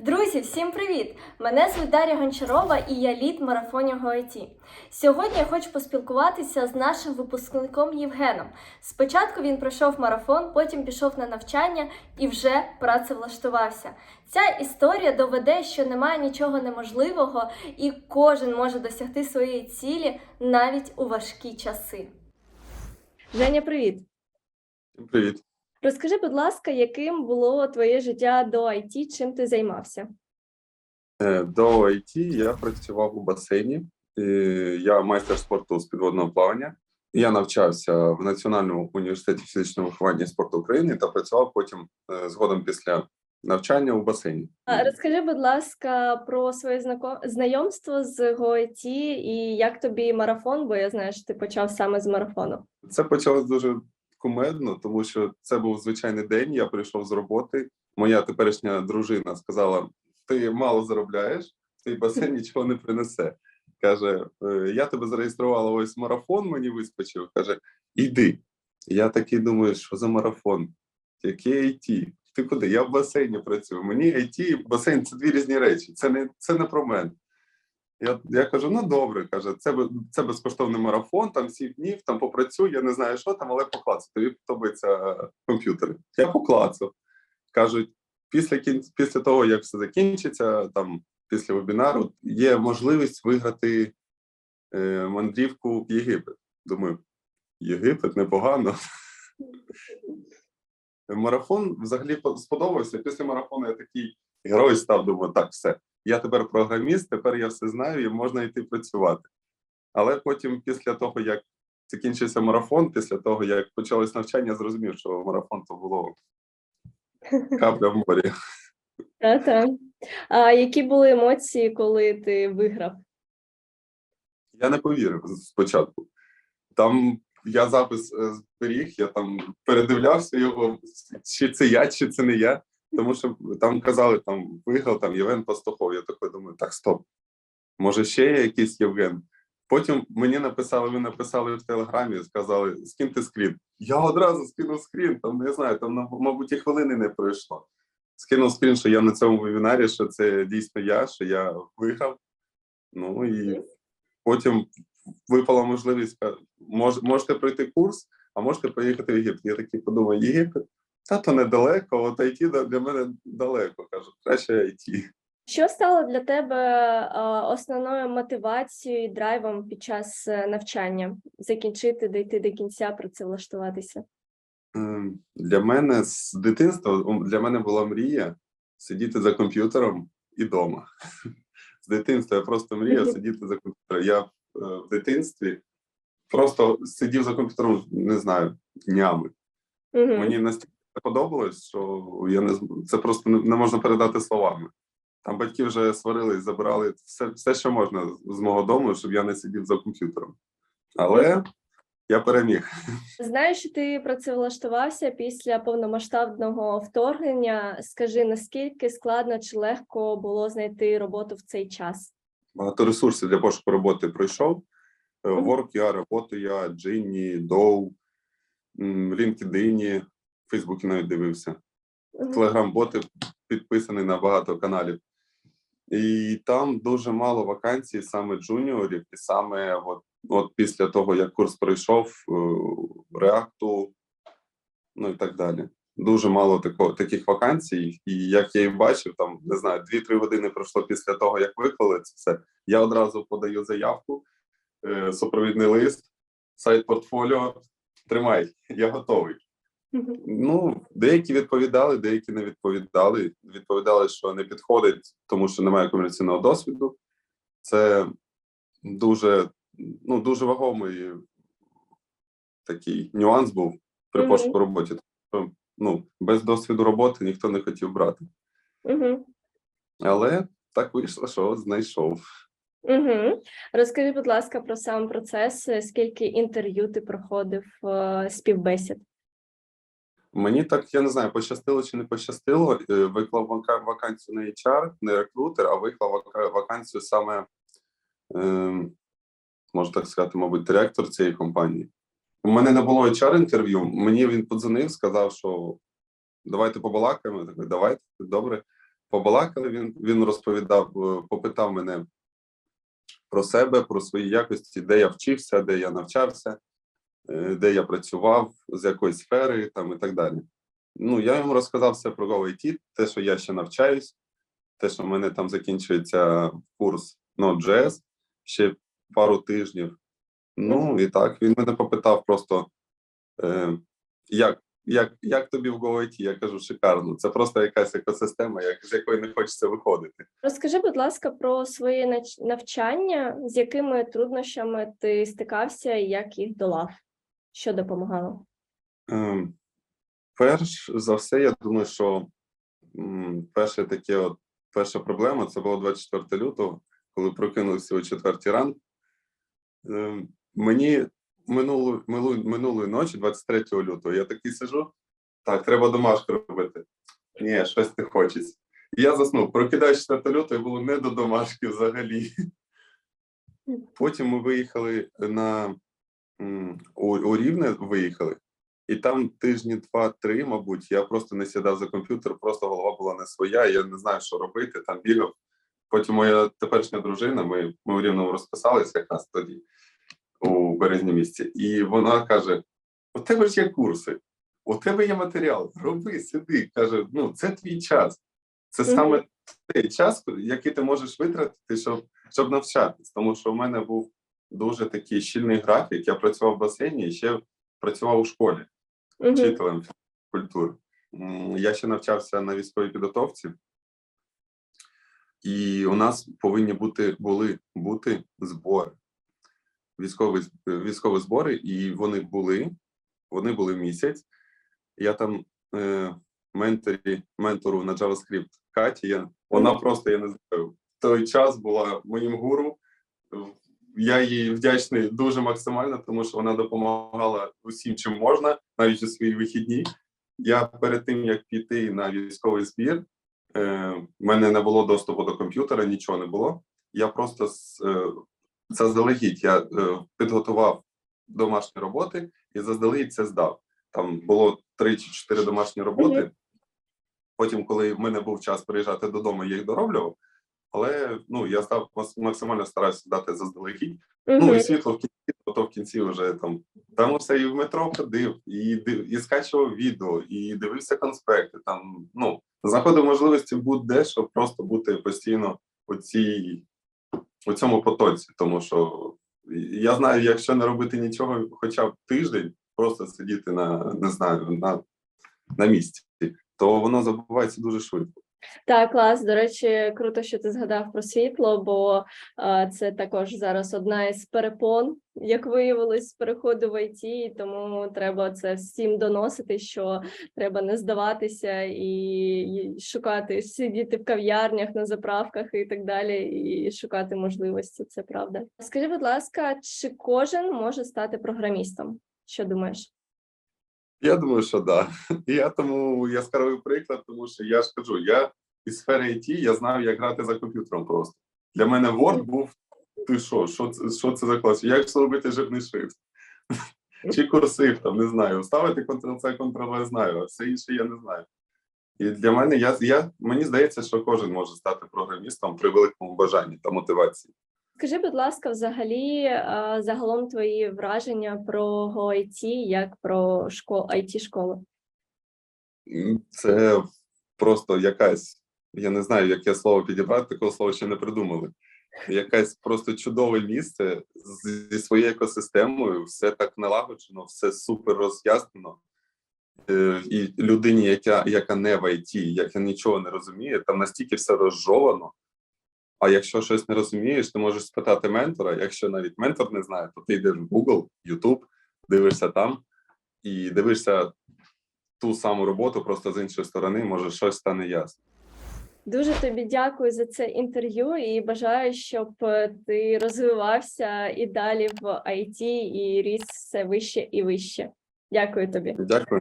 Друзі, всім привіт! Мене звуть Дар'я Гончарова і я лід марафонів ГОІТі. Сьогодні я хочу поспілкуватися з нашим випускником Євгеном. Спочатку він пройшов марафон, потім пішов на навчання і вже працевлаштувався. Ця історія доведе, що немає нічого неможливого, і кожен може досягти своєї цілі навіть у важкі часи. Женя, привіт! Привіт. Розкажи, будь ласка, яким було твоє життя до IT, чим ти займався? Е, До IT я працював у басейні. Я майстер спорту з підводного плавання. Я навчався в Національному університеті фізичного виховання і спорту України та працював потім е, згодом після навчання у басейні. Розкажи, будь ласка, про своє знайомство з ГОІТ і як тобі марафон, бо я знаю, що ти почав саме з марафону. Це почалось дуже кумедно, тому що це був звичайний день. Я прийшов з роботи. Моя теперішня дружина сказала: ти мало заробляєш, цей басейн нічого не принесе. Каже: «Е, я тебе зареєструвала ось марафон, мені вискочив. Каже: іди. Я такий думаю, що за марафон? Який IT? Ти куди? Я в басейні працюю. Мені IT і басейн це дві різні речі. Це не це не про мене. Я, я кажу: ну добре, каже, це це безкоштовний марафон, там сім днів, там попрацюю, я не знаю, що там, але поклацаю. Тобі подобаються комп'ютери. Я поклацав. Кажуть, після кін... після того, як все закінчиться, там після вебінару, є можливість виграти е, мандрівку в Єгипет. Думаю, Єгипет непогано. Марафон взагалі сподобався. Після марафону я такий герой став. Думаю, так, все. Я тепер програміст, тепер я все знаю і можна йти працювати. Але потім, після того, як закінчився марафон, після того, як почалось навчання, зрозумів, що марафон то було капля в морі. Та-та. А які були емоції, коли ти виграв? Я не повірив спочатку. Там я запис е, зберіг, я там передивлявся його, чи це я, чи це не я. Тому що там казали, там виграв там Євген Пастухов. Я такий думаю, так, стоп. Може, ще є якийсь Євген. Потім мені написали, ви написали в телеграмі, сказали, скиньте скрін. Я одразу скинув скрін, там не знаю, там, мабуть, і хвилини не пройшло. Скинув скрін, що я на цьому вебінарі, що це дійсно я, що я виграв. Ну і потім випала можливість, мож, можете пройти курс, а можете поїхати в Єгипет. Я такий подумав, Єгипет, та то недалеко, от IT для мене далеко. Кажу, краще IT. Що стало для тебе основною мотивацією і драйвом під час е, навчання? Закінчити, дійти до кінця, працевлаштуватися? Ем, Для мене з дитинства для мене була мрія сидіти за комп'ютером і вдома. З дитинства я просто мріяв сидіти за комп'ютером. Я е, в дитинстві просто сидів за комп'ютером, не знаю, днями. Мені настільки подобалось, що я не це просто не, можна передати словами. Там батьки вже сварились, забирали все, все, що можна з- мого дому, щоб я не сидів за комп'ютером. Але я переміг. Знаю, що ти працевлаштувався після повномасштабного вторгнення. Скажи, наскільки складно чи легко було знайти роботу в цей час? Багато ресурсів для пошуку роботи пройшов. Е, Мгм. Work.ua, Роботу.ua, Джинні, Доу, LinkedIn, в Фейсбуці навіть дивився. Телеграм-боти підписаний на багато каналів. І там дуже мало вакансій саме джуніорів, і саме от, от після того, як курс пройшов, реакту, ну і так далі. Дуже мало тако, таких вакансій, і як я і бачив, там не знаю, 2-3 години пройшло після того, як виклали це все. Я одразу подаю заявку, е, супровідний лист, сайт портфоліо. Тримай, я готовий. Ну, деякі відповідали, деякі не відповідали. Відповідали, що не підходить, тому що немає комерційного досвіду. Це дуже, ну, дуже вагомий такий нюанс був при Мгм. пошуку роботи. Тому ну, без досвіду роботи ніхто не хотів брати. Мгм. Але так вийшло, що знайшов. Угу. Розкажи, будь ласка, про сам процес, е, скільки інтерв'ю ти проходив е, співбесід? Мені так, я не знаю, пощастило чи не пощастило. Е, Виклав вакансію на HR, не рекрутер, а виклав вакансію саме, е, можна так сказати, мабуть, директор цієї компанії. У мене не було HR-інтерв'ю, мені він подзвонив, сказав, що давайте побалакаємо. Я такий, давайте, добре. побалакали. Він він розповідав, е, попитав мене про себе, про свої якості, де я вчився, де я навчався, де я працював, з якої сфери там і так далі. Ну, я йому розказав все про GoIT, те, що я ще навчаюсь, те, що в мене там закінчується курс Node.js ще пару тижнів. Ну і так, він мене попитав просто, е, як, як, як тобі в GoIT? Я кажу, шикарно. Це просто якась екосистема, як, з якої не хочеться виходити. Розкажи, будь ласка, про своє навчання, з якими труднощами ти стикався і як їх долав? Що допомагало? Ем, Перш за все, я думаю, що перше таке, от, перша проблема це було 24 лютого, коли прокинувся о 4 ранку. Ем, Мені минулу, минулу, минулої ночі, 23 лютого, я такий сижу. Так, треба домашку робити. Ні, щось не хочеться. Я заснув. Прокидаюсь 4 лютого і було не до домашки взагалі. Потім ми виїхали на у, у Рівне виїхали, і там тижні два-три, мабуть, я просто не сідав за комп'ютер, просто голова була не своя, я не знаю, що робити, там бігав. Потім моя теперішня дружина, ми, ми в Рівному розписалися якраз тоді, у березні місяці, і вона каже: у тебе ж є курси, у тебе є матеріал, роби, сиди. Каже, ну це твій час. Це саме той час, який ти можеш витратити, щоб, щоб навчатись. Тому що в мене був дуже такий щільний графік. Я працював в басейні і ще працював у школі Мгм. вчителем культури. Я ще навчався на військовій підготовці, і у нас повинні бути були бути збори, військові, військові збори, і вони були. Вони були місяць. Я там е, менторі, ментору на JavaScript Каті. Я, вона Мгм. просто я не знаю. В той час була моїм гуру. Я їй вдячний дуже максимально, тому що вона допомагала усім, чим можна, навіть у свої вихідні. Я перед тим як піти на військовий збір, е, в мене не було доступу до комп'ютера, нічого не було. Я просто е, заздалегідь я е, підготував домашні роботи і заздалегідь це здав. Там було три чи чотири домашні роботи. Потім, коли в мене був час приїжджати додому, я їх дороблював. Але ну я став максимально стараюся дати заздалегідь. Ну і світло в кінці, то в кінці вже там там все і в метро ходив, і див- і скачував відео, і дивився конспекти. Там ну знаходив можливості будь-де, щоб просто бути постійно у цій у цьому потоці. Тому що я знаю, якщо не робити нічого, хоча б тиждень, просто сидіти на не знаю на, на місці, то воно забувається дуже швидко. Так, клас. До речі, круто, що ти згадав про світло, бо е, це також зараз одна із перепон, як виявилось, з переходу в IT, тому треба це всім доносити, що треба не здаватися і шукати, сидіти в кав'ярнях, на заправках і так далі, і шукати можливості. Це правда. Скажи, будь ласка, чи кожен може стати програмістом? Що думаєш? Я думаю, що да. Я тому яскравий приклад, тому що я ж кажу, я із сфери IT, я знаю, як грати за комп'ютером просто. Для мене Word був ти що, що це, що це за клас? Як зробити жирний шрифт? Чи курсив, там, не знаю. Ставити Ctrl-C, Ctrl-V знаю, а все інше я не знаю. І для мене я, я мені здається, що кожен може стати програмістом при великому бажанні та мотивації. Скажи, будь ласка, взагалі, е, загалом твої враження про GoIT, як про школу it школу Це просто якась, я не знаю, яке слово підібрати, такого слова ще не придумали. Якесь просто чудове місце зі своєю екосистемою, все так налагоджено, все супер роз'яснено. Е, І людині, яка, яка не в IT, яка нічого не розуміє, там настільки все розжовано. А якщо щось не розумієш, ти можеш спитати ментора. Якщо навіть ментор не знає, то ти йдеш в Google, YouTube, дивишся там і дивишся ту саму роботу, просто з іншої сторони, може щось стане ясно. Дуже тобі дякую за це інтерв'ю і бажаю, щоб е, ти розвивався і далі в IT і ріс все вище і вище. Дякую тобі. Дякую.